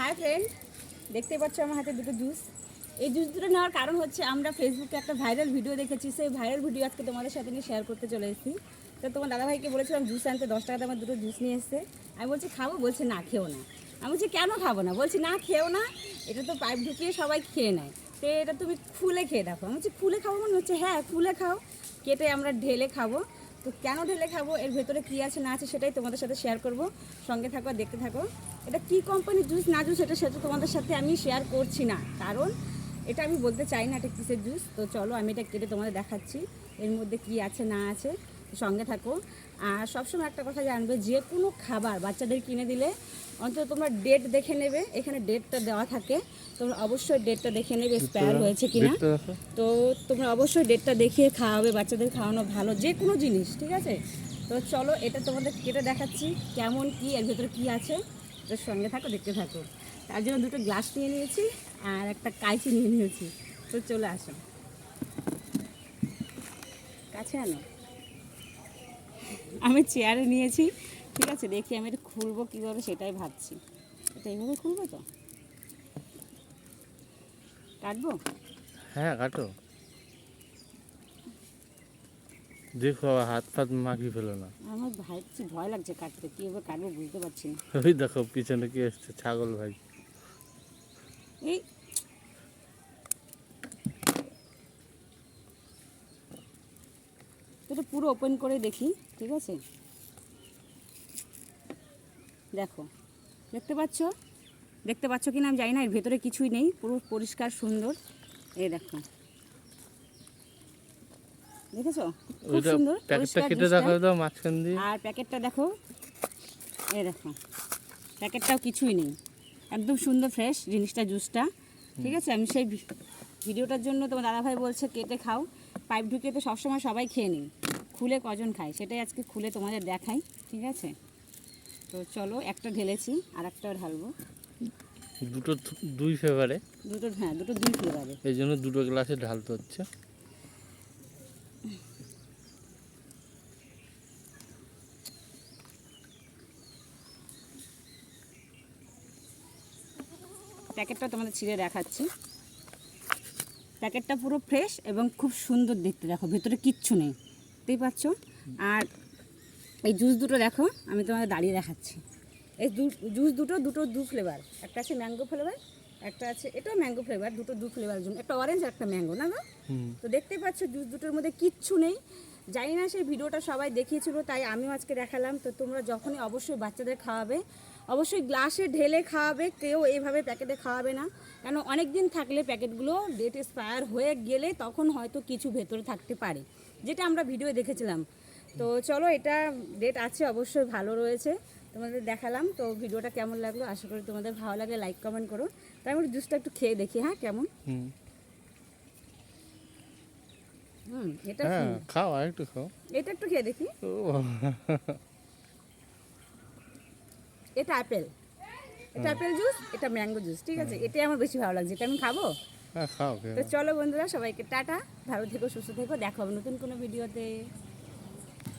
Hi friend দেখতে পাচ্ছ আমার হাতে দুটো জুস এই জুস দুটো নেওয়ার কারণ হচ্ছে আমরা ফেসবুকে একটা ভাইরাল ভিডিও দেখেছি। সেই ভাইরাল ভিডিও আজকে তোমাদের সাথে নিয়ে শেয়ার করতে চলে এসেছি। তো তোমার দাদাভাইকে বলেছিলাম জুস আনতে, দশ টাকা আমার দুটো জুস নিয়ে এসছে। আমি বলছি, খাব? বলছে, না, খেও না। আমি বলছি, কেন খাব না? বলছি, না, খেও না, এটা তো পাইপ ঢুকিয়ে সবাই খেয়ে নেয়। তো এটা তুমি খুলে খেয়ে দেখো। আমি বলছি, খুলে খাব মনে হচ্ছে হ্যাঁ খুলে খাও, কেটে আমরা ঢেলে খাব। তো কেন ঢেলে খাব? এর ভেতরে কী আছে, না আছে সেটাই তোমাদের সাথে শেয়ার করব। সঙ্গে থাকো আর দেখতে থাকো। এটা কি কোম্পানির জুস না জুস এটা সেটা তোমাদের সাথে আমি শেয়ার করছি না। কারণ এটা আমি বলতে চাই না এটা কিসের জুস তো চলো আমি এটা কেটে তোমাদের দেখাচ্ছি। এর মধ্যে কি আছে, না আছে। সঙ্গে থাকো। আর সবসময় একটা কথা জানবে যে কোনো খাবার বাচ্চাদের কিনে দিলে অন্তত তোমরা ডেট দেখে নেবে এখানে ডেটটা দেওয়া থাকে। তোমরা অবশ্যই ডেটটা দেখে নেবে স্পেয়ার হয়েছে কিনা। তো তোমরা অবশ্যই ডেটটা দেখিয়ে খাওয়াবে বাচ্চাদের খাওয়ানো ভালো যে কোনো জিনিস ঠিক আছে? তো চলো এটা তোমাদের কেটে দেখাচ্ছি কেমন কি এর ভেতরে কি আছে। তো সঙ্গে থাকো দেখতে থাকো। তার জন্য দুটো গ্লাস নিয়ে নিয়েছি আর একটা কাঁচি নিয়ে নিয়েছি। তো চলে আসো। কাছে আনো। আমি চেয়ারে নিয়েছি ঠিক আছে দেখি আমি এটা খুলবো কীভাবে সেটাই ভাবছি। এটা এইভাবে খুলবো তো? কাটবো? হ্যাঁ কাটো। দেখো হাত ফাত মাখিয়ে ফেলো না। আমার ভাবছি ভয় লাগছে কাটতে কীভাবে কাটবো বুঝতে পারছি না। ওই দেখো পিছনে কি এসছে ছাগল ভাই। এই এটা পুরো ওপেন করে দেখি ঠিক আছে? দেখো দেখতে পাচ্ছ? দেখতে পাচ্ছ কি না আমি জানি না এর ভেতরে কিছুই নেই পুরো পরিষ্কার সুন্দর। এই দেখো। দেখেছ? খুব সুন্দর প্যাকেটটা কেটে দেখো দাও মাঝখান দিয়ে। আর প্যাকেটটা দেখো এই দেখো। প্যাকেটটাও কিছুই নেই। একদম সুন্দর ফ্রেশ জিনিসটা জুসটা ঠিক আছে? আমি সেই ভিডিওটার জন্য তোমার দাদাভাই বলছে কেটে খাও। পাইপ ঢুকিয়ে তো সবসময় সবাই খেয়ে নিই। খুলে কজন খায়? সেটাই আজকে খুলে তোমাদের দেখাই ঠিক আছে? তো চলো একটা ঢেলেছি আর একটা ঢালবো। দুটো দুই ফেভারে দুটো হ্যাঁ দুটো দুই ফেভারে এই জন্য দুটো গ্লাসে ঢালতে হচ্ছে। প্যাকেটটা তোমাদের ছিঁড়ে দেখাচ্ছি। প্যাকেটটা পুরো ফ্রেশ এবং খুব সুন্দর দেখতে দেখো ভেতরে কিচ্ছু নেই। দেখতেই পাচ্ছ? আর এই জুস দুটো দেখো আমি তোমাদের দাঁড়িয়ে দেখাচ্ছি। এই জুস দুটো দুটো দু ফ্লেভার একটা আছে ম্যাঙ্গো ফ্লেভার একটা আছে এটাও ম্যাঙ্গো ফ্লেভার দুটো দু ফ্লেভার জন্য। একটা অরেঞ্জ আর একটা ম্যাঙ্গো না গো? তো দেখতেই পাচ্ছ জুস দুটোর মধ্যে কিচ্ছু নেই। জানি না সেই ভিডিওটা সবাই দেখিয়েছিল তাই আমিও আজকে দেখালাম। তো তোমরা যখনই অবশ্যই বাচ্চাদের খাওয়াবে অবশ্যই গ্লাসে ঢেলে খাওয়াবে কেউ এইভাবে প্যাকেটে খাওয়াবে না। কেন অনেক দিন থাকলে প্যাকেটগুলো ডেট এক্সপায়ার হয়ে গেলে তখন হয়তো কিছু ভেতরে থাকতে পারে যেটা আমরা ভিডিও দেখেছিলাম। তো চলো এটা ডেট আছে অবশ্যই ভালো রয়েছে তোমাদের দেখালাম। তো ভিডিওটা কেমন লাগল? আশা করি তোমাদের ভালো লাগে লাইক কমেন্ট করো। তাই আমি জুসটা একটু খেয়ে দেখি হ্যাঁ কেমন? হুম। হুম এটা হ্যাঁ খাও একটু খাও। এটা একটু খেয়ে দেখি। এটা আপেল এটা আপেল জুস এটা ম্যাঙ্গো জুস ঠিক আছে? এটাই আমার বেশি ভালো লাগছে। এটা আমি খাব? হ্যাঁ খাও তো চলো বন্ধুরা সবাইকে টাটা। ভালো থেকো সুস্থ থেকো। দেখো নতুন কোনো ভিডিওতে।